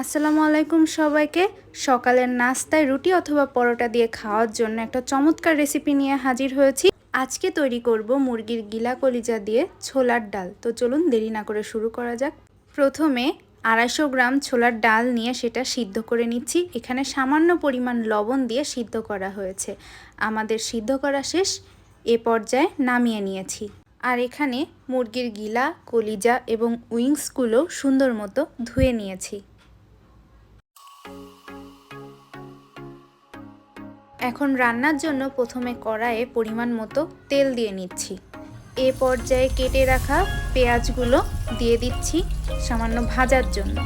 আসসালামু আলাইকুম সবাইকে। সকালের নাস্তায় রুটি অথবা পরোটা দিয়ে খাওয়ার জন্য একটা চমৎকার রেসিপি নিয়ে হাজির হয়েছি। আজকে তৈরি করব মুরগির গিলা কলিজা দিয়ে ছোলার ডাল। তো চলুন দেরি না করে শুরু করা যাক। প্রথমে আড়াইশো গ্রাম ছোলার ডাল নিয়ে সেটা সিদ্ধ করে নিচ্ছি। এখানে সামান্য পরিমাণ লবণ দিয়ে সিদ্ধ করা হয়েছে। আমাদের সিদ্ধ করা শেষ। এ পর্যায়ে নামিয়ে নিয়েছি। আর এখানে মুরগির গিলা, কলিজা এবং উইংসগুলো সুন্দর মতো ধুয়ে নিয়েছি। এখন রান্নার জন্য প্রথমে কড়াইয়ে পরিমাণ মতো তেল দিয়ে নিচ্ছি। এ পর্যায়ে কেটে রাখা পেঁয়াজগুলো দিয়ে দিচ্ছি সামান্য ভাজার জন্য।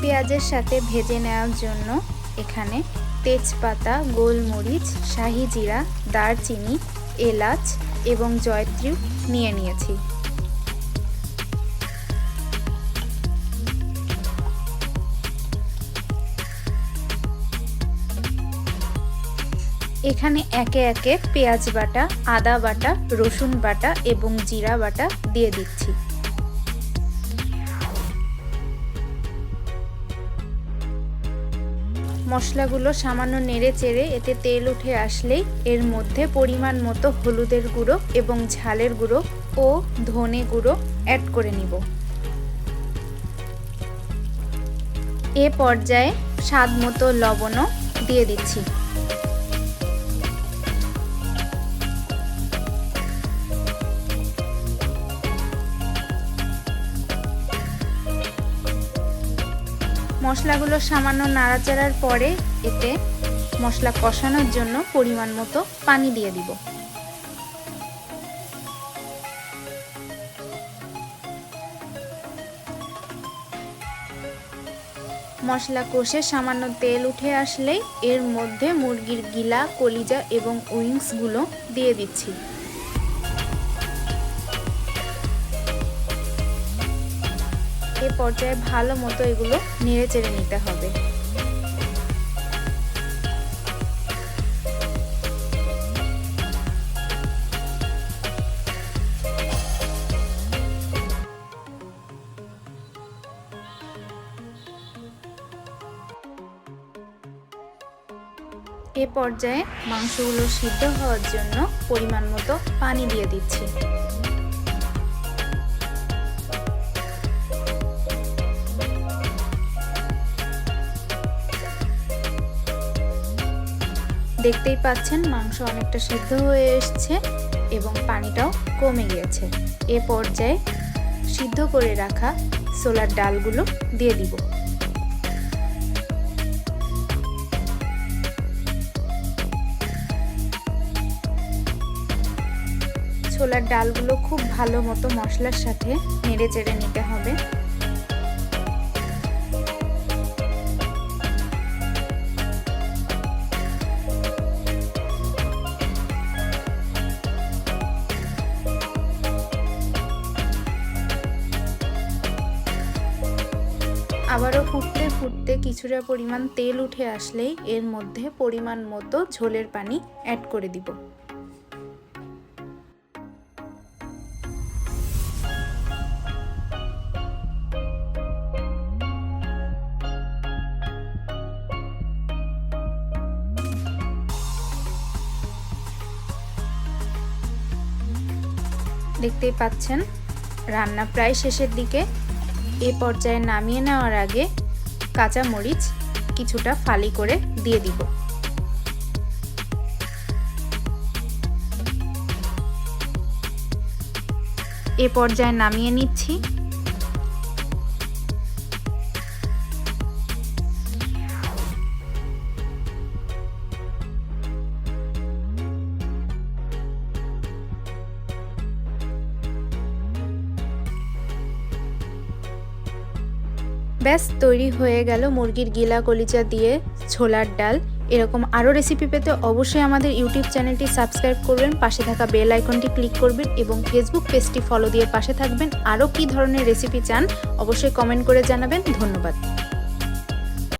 পেঁয়াজের সাথে ভেজে নেওয়ার জন্য এখানে তেজপাতা, গোলমরিচ, শাহি জিরা, দারচিনি, এলাচ এবং জয়ত্রী নিয়ে নিয়েছি। এখানে একে একে পেঁয়াজ বাটা, আদা বাটা, রসুন বাটা এবং জিরা বাটা দিয়ে দিচ্ছি। মশলাগুলো সামান্য নেড়ে চেড়ে এতে তেল উঠে আসলেই এর মধ্যে পরিমাণ মতো হলুদের গুঁড়ো এবং ঝালের গুঁড়ো ও ধনে গুঁড়ো অ্যাড করে নিব। এ পর্যায়ে স্বাদ মতো লবণও দিয়ে দিচ্ছি। মশলাগুলো সামান্য নাড়াচাড়ার পরে এতে মশলা কষানোর জন্য পরিমাণ মতো পানি দিয়ে দিব। মশলা কষে সামান্য তেল উঠে আসলেই এর মধ্যে মুরগির গিলা, কলিজা এবং উইংসগুলো দিয়ে দিচ্ছি। এ পর্যায়ে ভালো মতো এগুলো নেড়ে চেড়ে নিতে হবে। এ পর্যায়ে মাংসগুলো সিদ্ধ হওয়ার জন্য পরিমাণ মতো পানি দিয়ে দিচ্ছি। দেখতেই পাচ্ছেন মাংস অনেকটা সিদ্ধ হয়ে এসছে এবং পানিটাও কমে গিয়েছে। এ পর্যায়ে সিদ্ধ করে রাখা সোলার ডালগুলো দিয়ে দিব। ছোলার ডালগুলো খুব ভালো মতো মশলার সাথে নেড়ে চেড়ে নিতে হবে। আবারও ফুটতে ফুটতে কিছুটা পরিমাণ তেল উঠে আসলেই এর মধ্যে পরিমাণ মতো ঝোলের পানি অ্যাড করে দিব। দেখতেই পাচ্ছেন, রান্না প্রায় শেষের দিকে। এ পর্যায়ে নামিয়ে নেওয়ার আগে কাঁচা মরিচ কিছুটা ফালি করে দিয়ে দিব। এ পর্যায়ে নামিয়ে নিচ্ছি। ব্যাস, তৈরি হয়ে গেল মুরগির গিলা কলিচা দিয়ে ছোলার ডাল। এরকম আরও রেসিপি পেতে অবশ্যই আমাদের ইউটিউব চ্যানেলটি সাবস্ক্রাইব করবেন, পাশে থাকা বেল আইকনটি ক্লিক করবেন এবং ফেসবুক পেজটি ফলো দিয়ে পাশে থাকবেন। আরও কী ধরনের রেসিপি চান অবশ্যই কমেন্ট করে জানাবেন। ধন্যবাদ।